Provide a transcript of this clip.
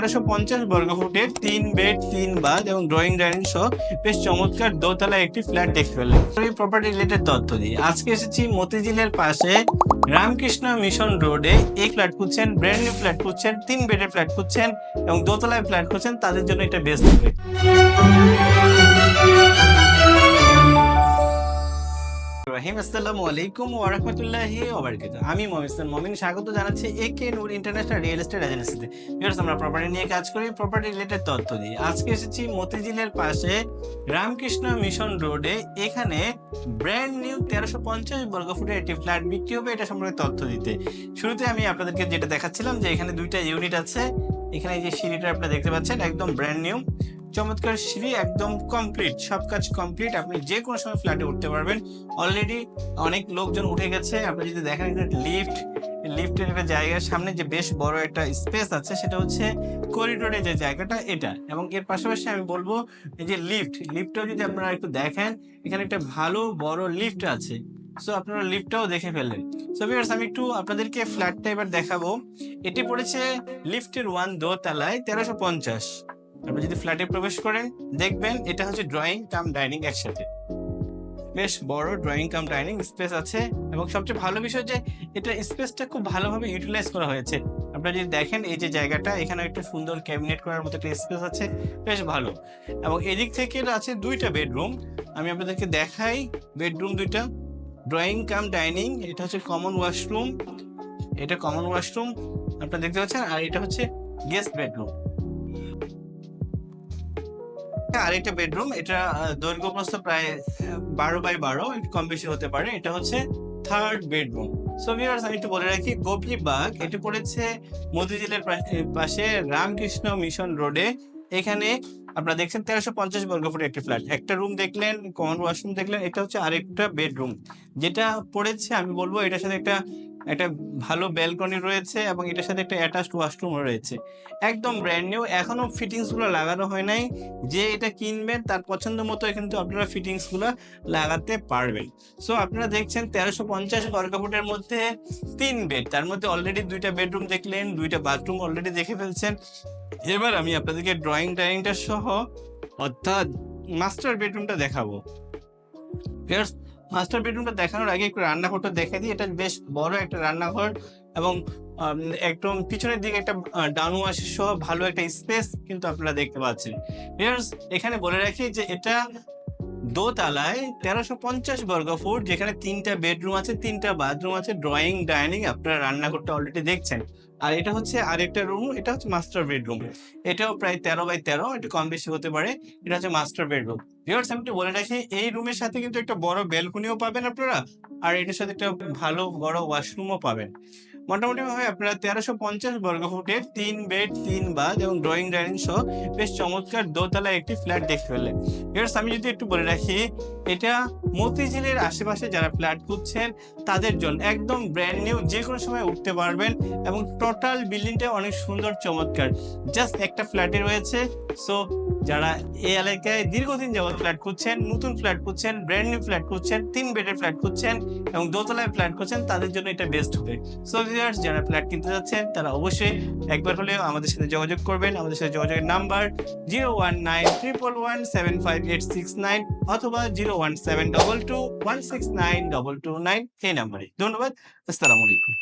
তেরোশো পঞ্চাশ বর্গ ফুটের তিন বেড, তিন বাথ এবং ড্রয়িং ডাইনিং সহ বেশ চমৎকার দোতলা একটি ফ্ল্যাট দেখতে পেলেন। এই প্রপার্টি রিলেটেড তথ্য দিয়ে আজকে এসেছি মতিঝিলের পাশে রামকৃষ্ণ মিশন রোডে এই ফ্ল্যাট খুঁজছেন ব্র্যান্ড নিউ ফ্ল্যাট খুঁজছেন, তিন বেডের ফ্ল্যাট খুঁজছেন এবং দোতলায় ফ্ল্যাট খুঁজছেন, তাদের জন্য এটা বেস্ট হবে। রহিম, আসসালামু আলাইকুম ওয়া রাহমাতুল্লাহি ওয়া বারাকাতুহু আমি মমিন, স্বাগত জানাচ্ছি নূর ইন্টারন্যাশনাল রিয়েল এস্টেট এজেন্সিতে ভিউয়ার্স আমরা প্রপার্টি নিয়ে কাজ করি প্রপার্টি রিলেটেড তথ্য দিই আজকে এসেছি মতিঝিলের পাশে রামকৃষ্ণ মিশন রোডে এখানে ব্র্যান্ড নিউ তেরোশো পঞ্চাশ বর্গ ফুটের একটি ফ্ল্যাট বিক্রি হবে এটা সম্পর্কে তথ্য দিতে। শুরুতে আমি আপনাদেরকে যেটা দেখাচ্ছিলাম যে এখানে দুইটা ইউনিট আছে। এখানে যে সিঁড়িটা আপনারা দেখতে পাচ্ছেন, একদম ব্র্যান্ড নিউ চমৎকার সিঁড়ি, একদম কমপ্লিট সব কাজ কমপ্লিট আপনি যে কোনো সময় ফ্ল্যাটে উঠতে পারবেন। অলরেডি অনেক লোকজন উঠে গেছে। আপনি যদি দেখেন একটা লিফট লিফটের একটা জায়গার সামনে যে বেশ বড় একটা স্পেস আছে, সেটা হচ্ছে করিডোরের যে জায়গাটা, এটা। এবং এর পাশাপাশি আমি বলব যে লিফট লিফটটাও যদি আপনারা একটু দেখেন, এখানে একটা ভালো বড় লিফট আছে। সো আপনারা লিফটটাও দেখে ফেললেন। সো ভিউয়ার্স আমি একটু আপনাদেরকে ফ্ল্যাটটা এবার দেখাবো। এটি পড়েছে লিফটের ওয়ান দোতলায় তেরোশো পঞ্চাশ। আপনি যদি ফ্ল্যাটে প্রবেশ করেন, দেখবেন এটা হচ্ছে ড্রয়িং কাম ডাইনিং একসাথে। বেশ বড় ড্রয়িং কাম ডাইনিং স্পেস আছে এবং সবচেয়ে ভালো বিষয় যে এটা স্পেসটা খুব ভালোভাবে ইউটিলাইজ করা হয়েছে। আপনারা যদি দেখেন, এই যে জায়গাটা এখানে একটা সুন্দর ক্যাবিনেট করার মতো একটা স্পেস আছে, বেশ ভালো। এবং এদিক থেকে আছে দুইটা বেডরুম আমি আপনাদেরকে দেখাই বেডরুম দুইটা। ড্রয়িং কাম ডাইনিং এটা হচ্ছে কমন ওয়াশরুম এটা কমন ওয়াশরুম আপনারা দেখতে পাচ্ছেন, আর এটা হচ্ছে গেস্ট বেডরুম আরেকটা বেডরুম এটা দৈর্ঘ্য প্রস্থ প্রায় বারো বাই বারো কম বেশি হতে পারে। এটা হচ্ছে থার্ড বেডরুম সো ভিউয়ার্স আমি একটু বলে রাখি গোপীবাগ এটি পড়েছে মতিঝিলের পাশে রামকৃষ্ণ মিশন রোডে। এখানে আপনারা দেখছেন তেরোশো পঞ্চাশ বর্গ ফুটের একটি ফ্ল্যাট একটা রুম দেখলেন কমন ওয়াশরুম দেখলেন, এটা হচ্ছে আরেকটা বেডরুম যেটা পড়েছে, আমি বলব, এটার সাথে একটা একটা ভালো ব্যালকনি রয়েছে এবং এটার সাথে একটা অ্যাটাচড ওয়াশরুম রয়েছে। একদম ব্র্যান্ড নিউ এখনও ফিটিংসগুলো লাগানো হয় নাই। যে এটা কিনবেন তার পছন্দ মতো কিন্তু আপনারা ফিটিংসগুলো লাগাতে পারবেন। সো আপনারা দেখছেন তেরোশো পঞ্চাশ ফুটের মধ্যে তিন বেড তার মধ্যে অলরেডি দুইটা বেডরুম দেখলেন, দুইটা বাথরুম অলরেডি দেখে ফেলছেন। এবার আমি আপনাদেরকে ড্রয়িং ডাইনিংটা সহ অর্থাৎ মাস্টার বেডরুমটা দেখাবো। মাস্টার বেডরুমটা দেখানোর আগে একটু রান্নাঘরটা দেখে দিই। এটা বেশ বড় একটা রান্নাঘর এবং একদম পিছনের দিকে একটা ডানু আসে সহ ভালো একটা স্পেস কিন্তু আপনারা দেখতে পাচ্ছেন। এখানে বলে রাখি যে এটা দোতলায় তেরোশো পঞ্চাশ বর্গ ফুট, যেখানে তিনটা বেডরুম আছে, তিনটা বাথরুম আছে ড্রয়িং ডাইনিং আপনারা রান্নাঘরটা অলরেডি দেখছেন। আর এটা হচ্ছে আরেকটা রুম এটা হচ্ছে মাস্টার বেডরুম এটাও প্রায় তেরো বাই তেরো এটা কম বেশি হতে পারে, এটা হচ্ছে মাস্টার বেডরুম ভিউয়ার্স আমি একটু বলে রাখি, এই রুমের সাথে কিন্তু একটা বড় ব্যালকনিও পাবেন আপনারা, আর এটার সাথে একটা ভালো বড় ওয়াশরুমও পাবেন। মোটামুটি ভাবে আপনারা তেরোশো পঞ্চাশ বর্গ ফুটের তিন বেড, তিন বাথ এবং ড্রয়িং, ডাইনিং সহ বেশ চমৎকার দোতলা একটি ফ্ল্যাট দেখতে পেলেন। ভিউয়ার্স আমি যদি একটু বলে রাখি, এটা মতিঝিলের আশেপাশে যারা ফ্ল্যাট খুঁজছেন, তাদের জন্য একদম ব্র্যান্ড নিউ যে কোনো সময় উঠতে পারবেন এবং টোটাল বিল্ডিংটা অনেক সুন্দর, চমৎকার। জাস্ট একটা ফ্ল্যাটে রয়েছে সো যারা এই এলাকায় দীর্ঘদিন যাবত ফ্ল্যাট খুঁজছেন, নতুন ফ্ল্যাট খুঁজছেন ব্র্যান্ড নিউ ফ্ল্যাট খুঁজছেন তিন বেডের ফ্ল্যাট খুঁজছেন এবং দোতলায় ফ্ল্যাট খুঁজছেন, তাদের জন্য এটা বেস্ট হবে। সো ভিউয়ার্স যারা ফ্ল্যাট কিনতে যাচ্ছেন, তারা অবশ্যই একবার হলেও আমাদের সাথে যোগাযোগ করবেন। আমাদের সাথে যোগাযোগের number zero one nine triple one seven five eight six nine অথবা zero one seven double two one six nine double two nine এই নাম্বারে ধন্যবাদ, আসসালামু আলাইকুম।